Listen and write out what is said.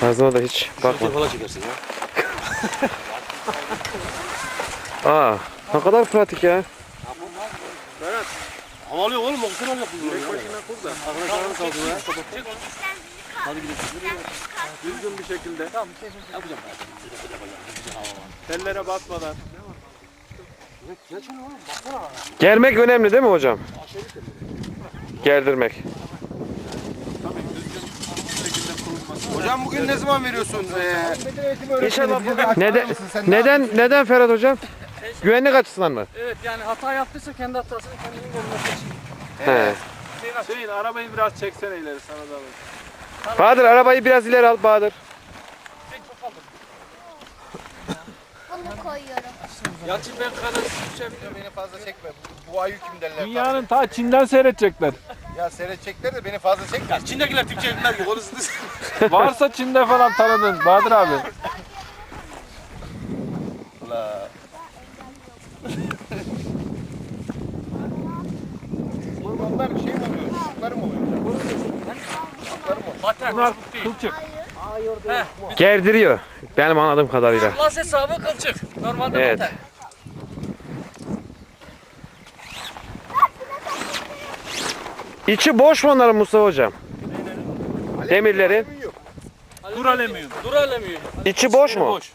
Şarjına da hiç bakma. Falan çekersin ya. Aa, ne kadar pratik ya. Havalıyor oğlum o kadar yapıyor. Tek başına kur da. Arkadaşlarım kaldı ya. Hadi gidelim. Düzgün bir şekilde. Tamam yapacağım. Tellere batmadan. Germek önemli değil mi hocam? Gerdirmek. Hocam bugün ne zaman veriyorsun? Ee, İnşallah neden, neden, neden Ferhat hocam? Güvenlik açısından mı? Evet yani hata yaptıysa kendi hatasını kendinin bulması için. He. Hüseyin arabayı biraz çeksene ileri sana da alayım. Bahadır arabayı biraz ileri al Bahadır. Bunu koyuyorum. Yalçın ben kadar beni fazla çekme. Bu ayı kim derler? Dünyanın ta Çin'den seyredecekler. Ya seyredecekler de beni fazla çekme. Ya Çin'dekiler Türkçe'liler yok. Orası Varsa Çin'de falan tanıdın Bahadır abi. Ula. Onlar şey mi oluyor? Çocukları mı oluyor? Bunlar kılçık. Gerdiriyor. Benim anladığım kadarıyla. Plus hesabı kılçık. Normalde Evet. batar. İçi boş mu onların Mustafa hocam? Demirlerin. Dur alemiyor. Dur alemiyor. İçi boş mu? Boş.